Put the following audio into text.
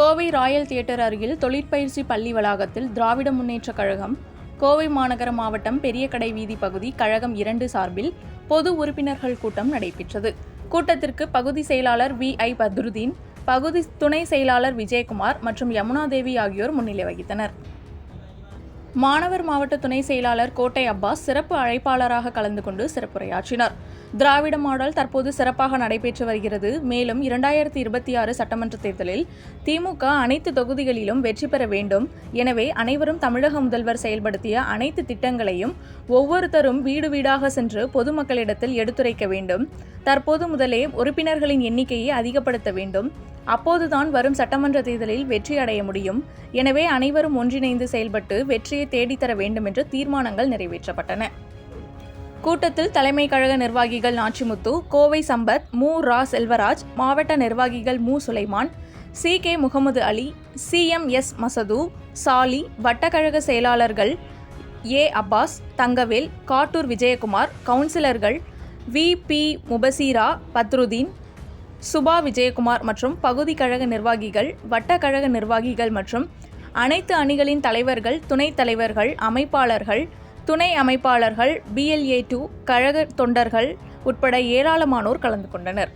Kovai Royal theatre அருகில் தொழிற்பயிற்சி பள்ளி வளாகத்தில் திராவிட முன்னேற்றக் கழகம் கோவை மாநகர மாவட்டம் பெரியகடை வீதி பகுதி கழகம் இரண்டு சார்பில் பொது உறுப்பினர்கள் கூட்டம் நடைபெற்றது. கூட்டத்திற்கு பகுதி செயலாளர் வி. ஐ. பத்ருதீன் பகுதி துணை செயலாளர் விஜயகுமார் மற்றும் யமுனா தேவி ஆகியோர் முன்னிலை வகித்தனர். மாணவர் மாவட்ட துணை செயலாளர் கோட்டை அப்பாஸ் சிறப்பு அழைப்பாளராக கலந்து கொண்டு சிறப்புரையாற்றினார். திராவிட மாடல் தற்போது சிறப்பாக நடைபெற்று வருகிறது. மேலும் இரண்டாயிரத்தி இருபத்தி ஆறு சட்டமன்ற தேர்தலில் திமுக அனைத்து தொகுதிகளிலும் வெற்றி பெற வேண்டும். எனவே அனைவரும் தமிழக முதல்வர் செயல்படுத்திய அனைத்து திட்டங்களையும் ஒவ்வொருத்தரும் வீடு வீடாக சென்று பொதுமக்களிடத்தில் எடுத்துரைக்க வேண்டும். தற்போது முதலே உறுப்பினர்களின் எண்ணிக்கையை அதிகப்படுத்த வேண்டும். அப்போதுதான் வரும் சட்டமன்ற தேர்தலில் வெற்றி அடைய முடியும். எனவே அனைவரும் ஒன்றிணைந்து செயல்பட்டு வெற்றியை தேடித்தர வேண்டும் என்று தீர்மானங்கள் நிறைவேற்றப்பட்டன. கூட்டத்தில் தலைமை கழக நிர்வாகிகள் நாச்சிமுத்து கோவை சம்பத் மு. ரா. செல்வராஜ் மாவட்ட நிர்வாகிகள் Mu. Sulaiman C. K. Mohammed Ali C. M. S. Masood Sali வட்டக்கழக செயலாளர்கள் ஏ. அப்பாஸ் தங்கவேல் காட்டூர் விஜயகுமார் கவுன்சிலர்கள் வி. பி. முபசீரா பத்ருதீன் சுபா விஜயகுமார் மற்றும் பகுதி கழக நிர்வாகிகள் வட்டக்கழக நிர்வாகிகள் மற்றும் அனைத்து அணிகளின் தலைவர்கள் துணைத் தலைவர்கள் அமைப்பாளர்கள் துணை அமைப்பாளர்கள் பிஎல்ஏ டூ கழக தொண்டர்கள் உட்பட ஏராளமானோர் கலந்து கொண்டனர்.